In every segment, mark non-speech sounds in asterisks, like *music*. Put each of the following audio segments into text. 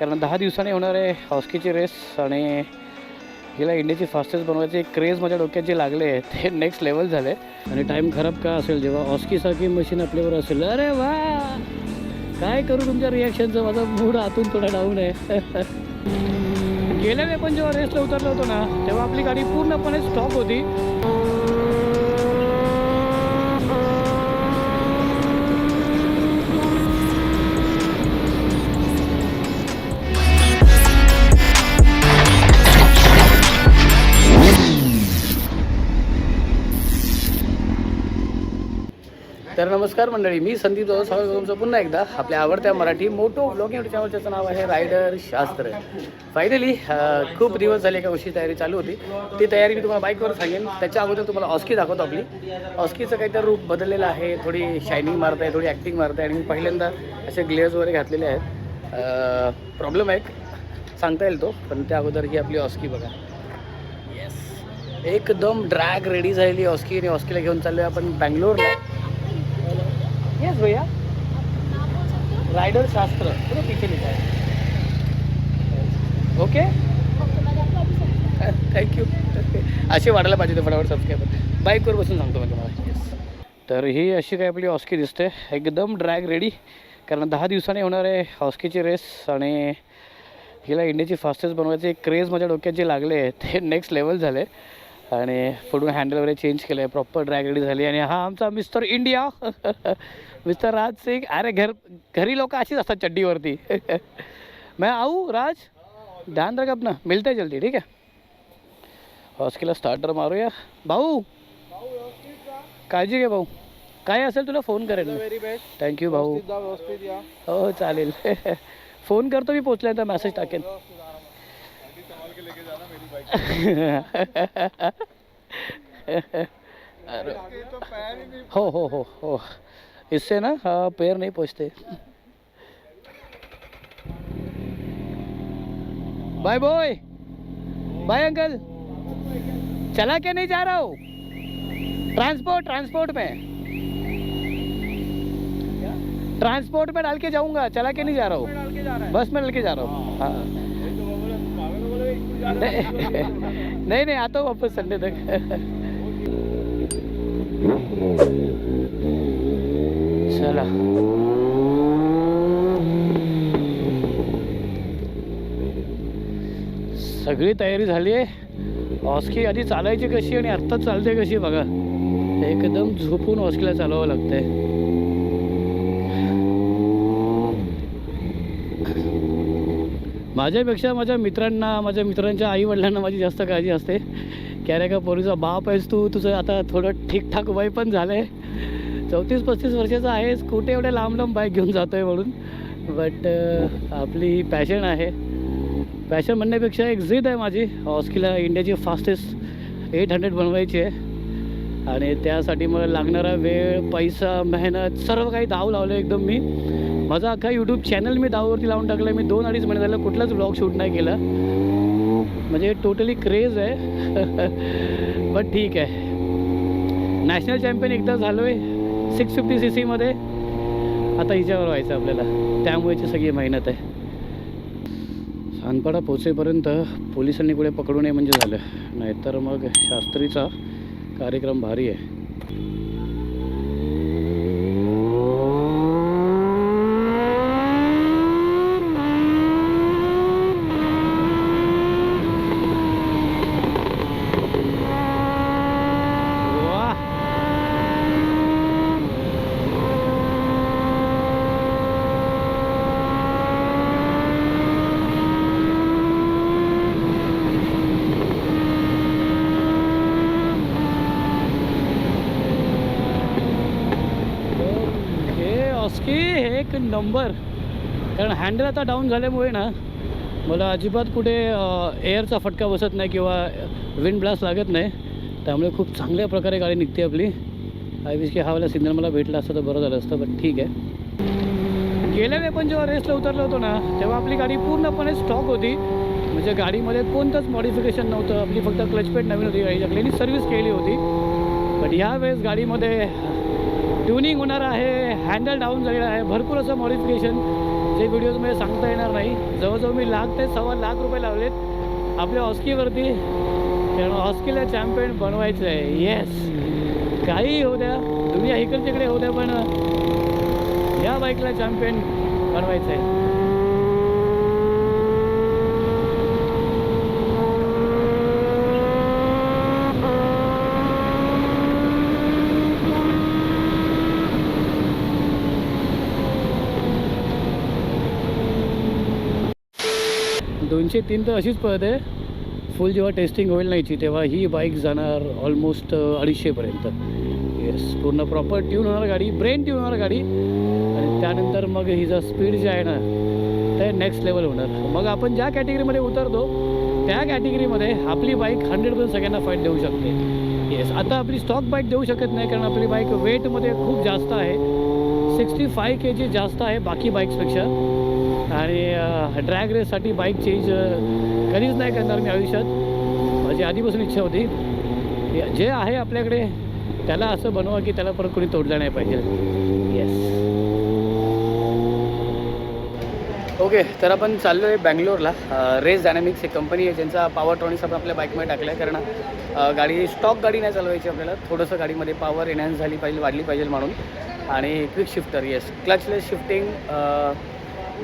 कारण दहा दिवसांनी होणार आहे हॉस्कीची रेस आणि हिला इंडियाची फास्टेस्ट बनवायची क्रेज माझ्या डोक्यात जे लागले ते नेक्स्ट लेवल झाले. आणि टाईम खराब का असेल जेव्हा ऑस्कीसारखी मशीन आपल्यावर असेल? अरे वा! काय करू तुमच्या रिॲक्शनचं माझा मूड आतून थोडा डाऊन आहे. *laughs* गेल्या पण जेव्हा रेसला उतरलो होतो ना तेव्हा आपली गाडी पूर्णपणे स्टॉप होती. नमस्कार मंडळी मी संदीप जाधव. स्वागत तुमचं पुन्हा एकदा. आपल्या आवडत्या मराठी मोटो ब्लॉग युट्यूब नाव आहे रायडर शास्त्र. फायनली खूप दिवस झाले एका गोष्टी तयारी चालू होती. ती तयारी मी तुम्हाला बाईकवर सांगेन. त्याच्या अगोदर तुम्हाला ऑस्की दाखवतो आपली. ऑस्कीचं काहीतरी रूप बदललेलं आहे. थोडी शायनिंग मारत आहे थोडी ॲक्टिंग मारत आहे आणि मी पहिल्यांदा असे ग्लेअर्स वगैरे घातलेले आहेत. प्रॉब्लेम आहे. सांगता येईल तो पण त्या अगोदर ही आपली ऑस्की बघा. येस एकदम ड्रॅग रेडी झालेली ऑस्की आणि ऑस्कीला घेऊन चाललो आहे आपण बँगलोरला येस भैया रायडर शास्त्र. पुढे पीछे लिखा है ओके थँक्यू असे वाढायला पाहिजे ते फटाफट सबस्क्राईबर बाईकवर बसून सांगतो मी तुम्हाला. येस तर ही अशी काय आपली हॉस्की दिसते. एकदम ड्रॅग रेडी कारण दहा दिवसांनी होणार आहे हॉस्कीची रेस आणि हिला इंडियाची फास्टेस्ट बनवायचे एक क्रेज माझ्या डोक्यात जे लागले ते नेक्स्ट लेवल झाले. आणि पुढून हँडल वगैरे चेंज केलं आहे प्रॉपर ड्रॅग रेडी झाली आणि हा आमचा mister India mister Raj Singh. अरे घर घरी लोक अशीच असतात चड्डीवरती. *laughs* मैं आऊ राज? ध्यान रख अपना. मिलते जल्दी ठीक आहे हॉस्कीला स्टार्टर मारूया. भाऊ? काळजी घे भाऊ. काय असेल तुला फोन बेस्ट थँक्यू भाऊ. हो चालेल. *laughs* फोन करतो मी पोचल्यानंतर मेसेज टाकेन. हो हो हो हो। इससे ना हाँ, पैर नहीं पहुँचते बाय बॉय बाय अंकल चला के नहीं जा रहा हूँ? ट्रांसपोर्ट ट्रांसपोर्ट में। ट्रांसपोर्ट में डाल के जाऊँगा चला के नहीं जा रहा हूँ। डाल के बस में लेके जा रहा हूँ। हाँ। नहीं नहीं आता हूँ वापस संडे तक. चला. सगळी तयारी झाली आहे. ऑस्की आधी चालायची कशी आणि आत्ताच चालते कशी बघा. एकदम झोपून ऑस्कीला चालवावं लागतंय. माझ्यापेक्षा माझ्या मित्रांना माझ्या मित्रांच्या आईवडिलांना माझी जास्त काळजी असते. की अरे का पोरीचा बाप आहेस तू तुझं आता थोडं ठीकठाक वय पण झालं आहे चौतीस पस्तीस वर्षाचा आहेस कुठे एवढे लांब लांब बाईक घेऊन जातो आहे म्हणून बट आपली पॅशन आहे. पॅशन म्हणण्यापेक्षा एक जिद आहे माझी. ऑस्किला इंडियाची फास्टेस्ट एट हंड्रेड बनवायची आहे. आणि त्यासाठी मला लागणारा वेळ पैसा मेहनत सर्व काही धाव लावलं एकदम मी. माझा अख्खा यूट्यूब चॅनल मी दावावरती लावून टाकलं मी दोन अडीच महिने झालं कुठलाच ब्लॉग शूट नाही केला. म्हणजे टोटली क्रेज आहे. *laughs* बट ठीक आहे. नॅशनल चॅम्पियन एकदा झालो आहे सिक्स फिफ्टी सी सीमध्ये आता हिच्यावर व्हायचं आपल्याला. त्यामुळेची सगळी मेहनत आहे. सानपाडा पोचेपर्यंत पोलिसांनी कुठे पकडू नये म्हणजे झालं. नाहीतर मग शास्त्रीचा कार्यक्रम भारी आहे वाह हे ऑस्की एक नंबर कारण हँडल आता डाऊन झाल्यामुळे ना मला अजिबात कुठे एअरचा फटका बसत नाही किंवा विंड ब्लास्ट लागत नाही. त्यामुळे खूप चांगल्या प्रकारे गाडी निघते आपली. आय विश की हा वाला सिग्नल मला भेटला असतं तर बरं झालं असतं पण ठीक आहे. गेल्या पण जेव्हा रेसला उतरलो होतो ना तेव्हा आपली गाडी पूर्णपणे स्टॉक होती. म्हणजे गाडीमध्ये कोणतंच मॉडिफिकेशन नव्हतं. आपली फक्त क्लच पेट नवीन होती गाडीच्या क्लिनिक सर्व्हिस केली होती. पण ह्या वेळेस गाडीमध्ये ट्युनिंग होणार आहे. हँडल डाऊन झालेलं आहे. भरपूर असं मॉडिफिकेशन जे व्हिडिओजमध्ये सांगता येणार नाही. जवळजवळ मी लाख ते सव्वा लाख रुपये लावलेत. आपल्या ऑस्कीवरती कारण हॉस्कीला चॅम्पियन बनवायचं आहे. येस काही होऊ द्या. दुनिया इकडे तिकडे होऊ द्या पण या बाईकला चॅम्पियन बनवायचं आहे. दोनशे तीन तर अशीच पळते. फुल जेव्हा टेस्टिंग होईल नाहीची तेव्हा ही बाईक जाणार ऑलमोस्ट अडीचशेपर्यंत येस पूर्ण प्रॉपर ट्यून होणार गाडी ब्रेन ट्यून होणार गाडी. आणि त्यानंतर मग हिचा स्पीड जे आहे ना ते नेक्स्ट लेवल होणार. मग आपण ज्या कॅटेगरीमध्ये उतरतो त्या कॅटेगरीमध्ये आपली बाईक हंड्रेड पर्सेंट सगळ्यांना फाईट देऊ शकते. येस आता आपली स्टॉक बाईक देऊ शकत नाही कारण आपली बाईक वेटमध्ये खूप जास्त आहे. सिक्स्टी फाय के जी जास्त आहे बाकी बाईक्सपेक्षा आणि ड्रॅग रेससाठी बाईक चेंज कधीच नाही करणार मी आयुष्यात. माझी आधीपासून इच्छा होती. जे आहे आपल्याकडे त्याला असं बनवा की त्याला परत कोणी तोडलं नाही पाहिजे. येस ओके तर आपण चाललो आहे बँगलोरला रेस डायनॅमिक्स एक कंपनी आहे ज्यांचा पॉवर ट्रॉनिक्स आपण आपल्या बाईकमध्ये टाकला आहे कारण गाडी स्टॉक गाडी नाही चालवायची आपल्याला. थोडंसं गाडीमध्ये पॉवर एनहॅन्स झाली पाहिजे वाढली पाहिजे म्हणून. आणि quick shifter yes clutchless shifting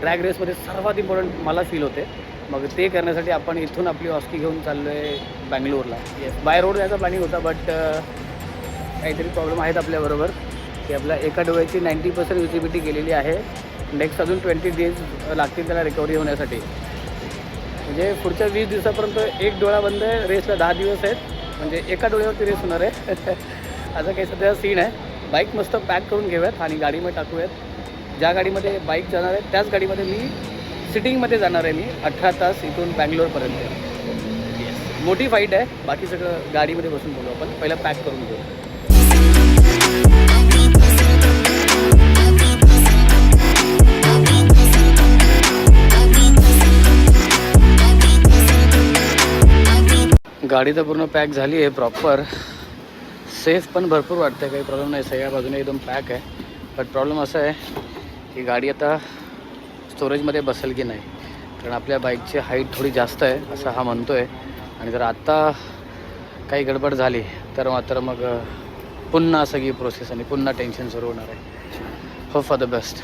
drag रेसमध्ये सर्वात इम्पॉर्टंट मला फील होते. मग ते करण्यासाठी आपण इथून आपली ऑस्की घेऊन चाललो आहे बँगलोरला बाय रोड जायचा प्लॅनिंग होता बट काहीतरी प्रॉब्लेम आहेत आपल्याबरोबर की आपल्या एका डोळ्याची नाईंटी पर्सेंट विजिबिलिटी गेलेली आहे. नेक्स्ट अजून ट्वेंटी डेज लागतील त्याला रिकव्हरी होण्यासाठी. म्हणजे पुढच्या वीस दिवसापर्यंत एक डोळा बंद आहे रेसला दहा दिवस आहेत. म्हणजे एका डोळ्यावरती रेस होणार आहे. *laughs* असं काही सध्या सीन आहे. बाईक मस्त पॅक करून घेऊयात आणि गाडीमध्ये टाकूयात. ज्या गाडीमध्ये बाईक जाणार आहे त्याच गाडीमध्ये मी सिटिंगमध्ये जाणार आहे मी अठरा तास इथून बँगलोरपर्यंत. मोठी फाईट आहे. बाकी सगळं गाडीमध्ये बसून बोलू आपण. पहिलं पॅक करून घेऊ. गाडी तर पूर्ण पॅक झाली आहे प्रॉपर सेफ पण भरपूर वाटतं काही प्रॉब्लेम नाही. सगळ्या बाजूने एकदम पॅक आहे. बट प्रॉब्लेम असा आहे की गाडी आता स्टोरेजमध्ये बसेल की नाही. कारण आपल्या बाईकची हाईट थोडी जास्त आहे असं हा म्हणतो आहे आणि जर आत्ता काही गडबड झाली तर मात्र मग पुन्हा सगळी प्रोसेस आणि पुन्हा टेन्शन सुरू होणार आहे. हो फॉर द बेस्ट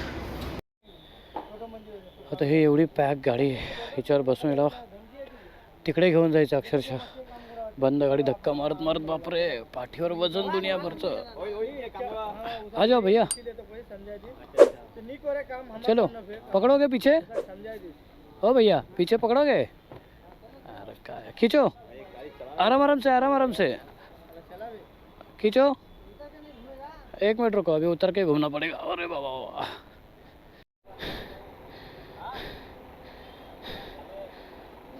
आता ही एवढी पॅक गाडी ह्याच्यावर बसून येणार तिकडे घेऊन जायचं अक्षरशः. बंद गाडी धक्का मारत मारत बापरे पाठीवर वजन दुनियाभरचं. आ जाओ भैया. चलो पकड़ोगे पीछे? ओ भैया पीछे पकड़ोगे? अरे खींचो। आराम आराम से आराम आराम से। खींचो। एक मिनट रुको अभी उतर के घूमना पड़ेगा। अरे बाबा बाबा।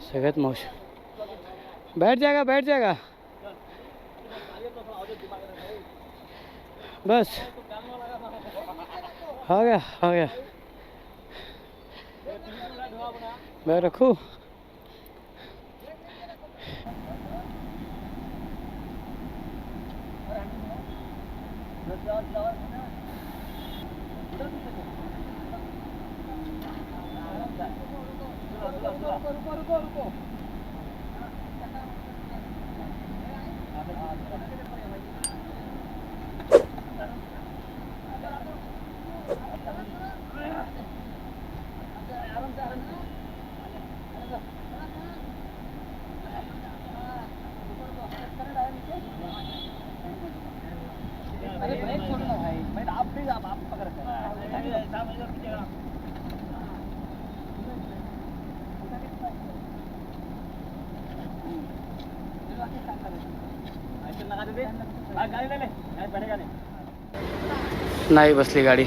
सगळ्यात बैठ जाएगा बैठ जाएगा। बस। आ गया आ गया मैं रखूँ नाही बसली गाडी.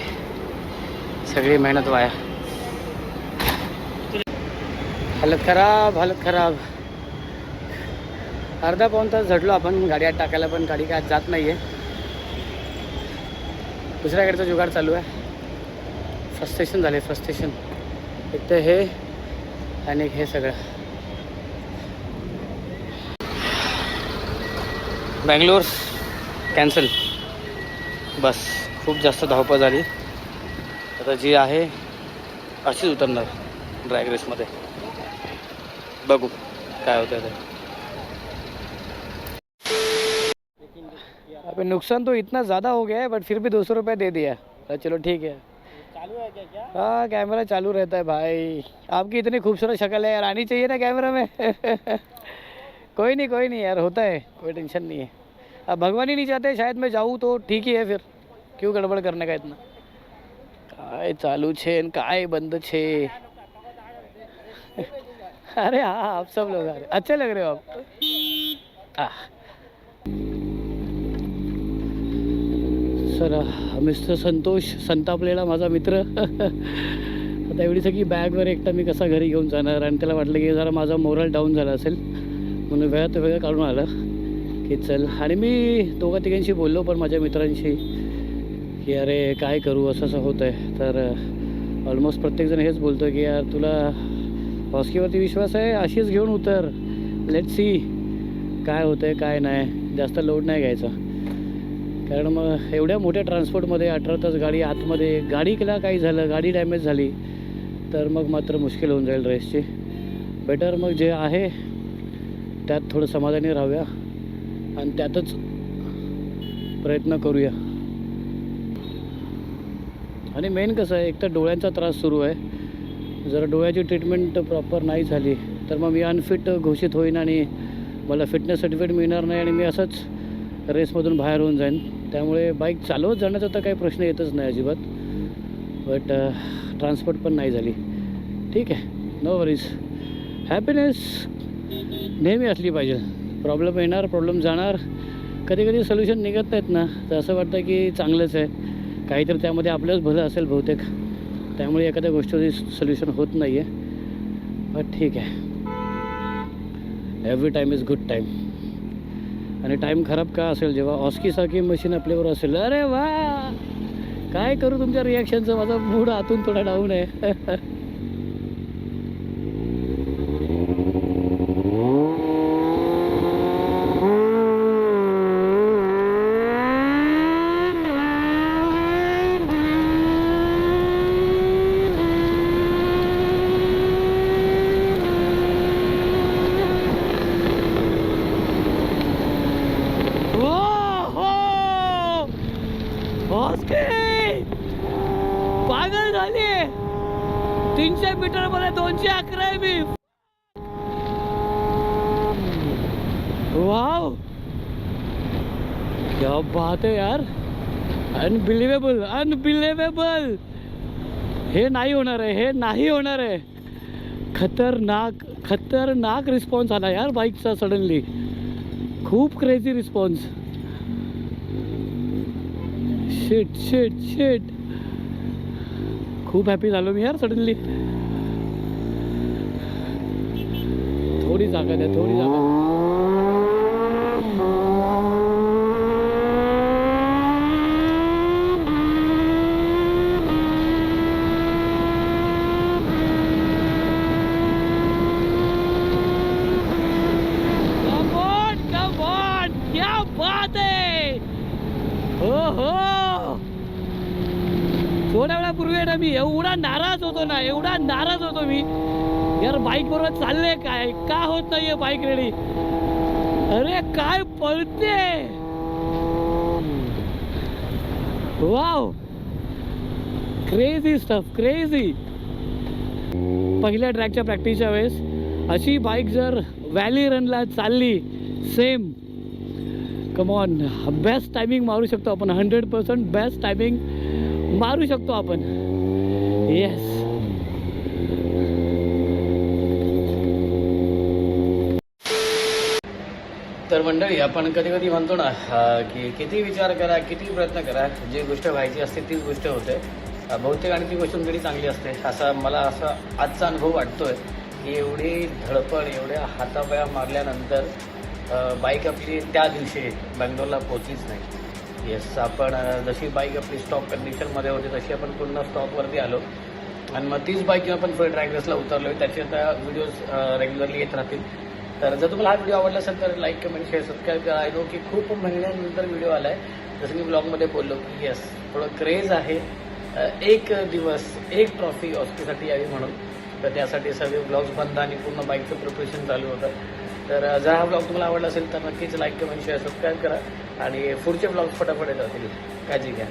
सगळी मेहनत वाया. हालत खराब हालत खराब. अर्धा पाऊन तास झडलो आपण गाडी आत टाकायला पण गाडी काय जात नाही आहे दुसऱ्या गाडीचा जुगाड चालू आहे. फ्रस्टेशन झाले फ्रस्टेशन एक तर हे आणि हे सगळं. बँगलोर कॅन्सल बस खूप जास्त धावपळ झाली. आता जी आहे अशीच उतरणार ड्रॅग रेसमध्ये बघू काय होतं ते. अबे नुकसान तो इतना ज़्यादा हो गया है बट फिर भी दो सौ रुपये दे दिया तो चलो ठीक है। चालू है क्या क्या? हाँ कैमरा चालू रहता है भाई। आपकी इतनी खूबसूरत शक्ल है यार आनी चाहिए ना कैमरा में? *laughs* कोई नहीं कोई नहीं यार होता है कोई टेंशन नहीं है। अब भगवान ही नहीं चाहते शायद मैं जाऊँ तो ठीक ही है फिर। क्यों गड़बड़ करने का इतना? काय चालू छे काय बंद छे? अरे हाँ आप सब लोग आ रहे हो। अच्छे लग रहे हो आप। सर मिस्टर संतोष संतापलेला माझा मित्र। *laughs* आता एवढी सगळी बॅगवर एकटा मी कसा घरी घेऊन जाणार? आणि त्याला वाटलं की जरा माझा मोरल डाऊन झाला असेल. म्हणून वेळात वेळ काढून आलं की चल आणि मी दोघा तिघांशी बोललो पण माझ्या मित्रांशी की अरे काय करू असं असं होतं आहे तर ऑलमोस्ट प्रत्येकजण हेच बोलतो की यार तुला हॉस्कीवरती विश्वास आहे? अशीच घेऊन उतर. लेट सी काय होतं आहे काय नाही. जास्त लोड नाही घ्यायचा. कारण मग एवढ्या मोठ्या ट्रान्सपोर्टमध्ये अठरा तास गाडी आतमध्ये गाडीला काही झालं गाडी डॅमेज झाली तर मग मात्र मुश्किल होऊन जाईल रेसची बेटर मग जे आहे त्यात थोडं समाधानी राहूया आणि त्यातच प्रयत्न करूया. आणि मेन कसं आहे एक तर डोळ्यांचा त्रास सुरू आहे. जर डोळ्याची ट्रीटमेंट प्रॉपर नाही झाली तर मग मी अनफिट घोषित होईन आणि मला फिटनेस सर्टिफिकेट मिळणार नाही आणि मी असंच रेसमधून बाहेर होऊन जाईन. त्यामुळे बाईक चालवत जाण्याचा तर काही प्रश्न येतच नाही अजिबात बट ट्रान्सपोर्ट पण नाही झाली. ठीक आहे नो वरीज हॅपीनेस नेहमी असली पाहिजे. प्रॉब्लेम येणार प्रॉब्लेम जाणार. कधी कधी सोल्युशन निघत नाहीत ना. तर असं वाटतं की चांगलंच आहे. काहीतरी त्यामध्ये आपलंच भलं असेल बहुतेक. त्यामुळे एखाद्या गोष्टीवरती सोल्युशन होत नाही आहे बट ठीक आहे. Every time is good time आणि टाईम खराब का असेल जेव्हा ऑस्कीसारखी मशीन आपल्यावर असेल? अरे वा! काय करू तुमच्या रिॲक्शनचं माझा मूड आतून थोडा डाऊन आहे *laughs* हो हो ऑस्की पागल झाली तीनशे मीटरमध्ये दोनशे अकरा आहे मी वाव क्या बात आहे यार अनबिलिवेबल अनबिलिवेबल हे नाही होणार आहे हे नाही होणार आहे. खतरनाक खतरनाक रिस्पॉन्स आला यार बाईकचा सडनली खूप क्रेझी रिस्पॉन्स शेट शेट शेट खूप हॅपी झालो मी यार सडनली थोडी जागा द्या थोडी जागा Come on, come on! क्या बात आहे हो हो थोड्या वेळापूर्वी आहे ना मी एवढा नाराज होतो ना एवढा नाराज होतो मी. यार बाईक बरोबर चालले काय? का होत नाहीये बाईक रेडी अरे काय पळते? वाव क्रेझी स्टफ क्रेझी पहिल्या ट्रॅकच्या प्रॅक्टिसच्या वेळेस अशी बाईक जर व्हॅली रनला चालली सेम कमॉन बेस्ट टायमिंग मारू शकतो आपण. हंड्रेड पर्सेंट बेस्ट टायमिंग मारू शकतो आपण. येस तर मंडळी आपण कधी कधी म्हणतो ना की किती विचार करा किती प्रयत्न करा जी गोष्ट व्हायची असते तीच गोष्ट होते. बहुतेक आणि ती गोष्ट तरी चांगली असते. असा मला असा आजचा अनुभव वाटतोय की एवढी धडपड एवढ्या हातापाया मारल्यानंतर बाईक आपली त्या दिवशी बँगलोरला पोचलीच नाही. येस आपण जशी बाईक आपली स्टॉप कंडिशनमध्ये होती तशी आपण पूर्ण स्टॉपवरती आलो. आणि मग तीच बाईक आपण फुल ट्रॅक उतरलो त्याचे आता व्हिडिओज रेग्युलरली येत राहतील. तर जर तुम्हाला हा व्हिडिओ आवडला असेल तर लाईक कमेंट शेअर सबस्क्राईब करा. आय नो की खूप महिन्यानंतर व्हिडिओ आला आहे जसं मी ब्लॉगमध्ये बोललो की येस थोडं क्रेज आहे. एक दिवस एक ट्रॉफी ऑस्ट्रीसाठी यावी म्हणून. तर त्यासाठी सगळे ब्लॉग्स बंद आणि पूर्ण बाईकचं प्रिपरेशन चालू होतं. तर जर हा ब्लॉग तुम्हाला आवडला असेल तर नक्कीच लाईक कमेंट शेअर सबस्क्राईब करा. आणि पुढचे ब्लॉग फटाफट येत असतील काळजी घ्या.